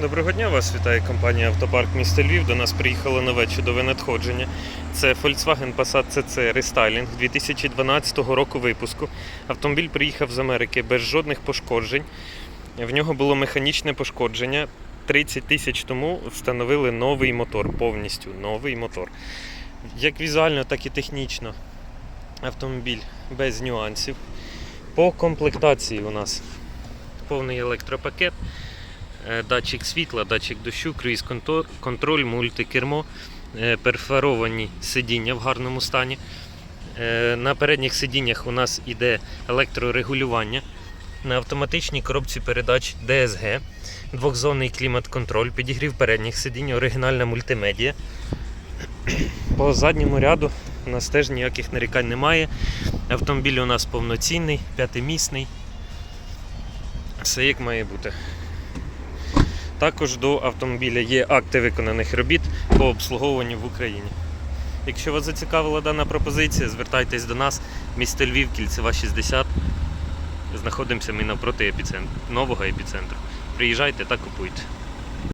Доброго дня, вас вітає компанія Автопарк міста Львів. До нас приїхало нове чудове надходження. Це Volkswagen Passat CC Restyling 2012 року випуску. Автомобіль приїхав з Америки без жодних пошкоджень. В нього було механічне пошкодження. 30 тисяч тому встановили новий мотор, повністю новий мотор. Як візуально, так і технічно. Автомобіль без нюансів. По комплектації у нас повний електропакет. Е, датчик світла, датчик дощу, круїз контроль, мультикермо, е, перфоровані сидіння в гарному стані. Е, На передніх сидіннях у нас іде електрорегулювання. На автоматичній коробці передач DSG, двохзонний клімат-контроль, підігрів передніх сидінь, оригінальна мультимедія. По задньому ряду у нас теж ніяких нарікань немає. Автомобіль у нас повноцінний, п'ятимісний. Все як має бути. Також до автомобіля є акти виконаних робіт по обслуговуванню в Україні. Якщо вас зацікавила дана пропозиція, звертайтесь до нас, місто Львів, кільцева 60. Знаходимося ми навпроти епіцентру, нового епіцентру. Приїжджайте та купуйте.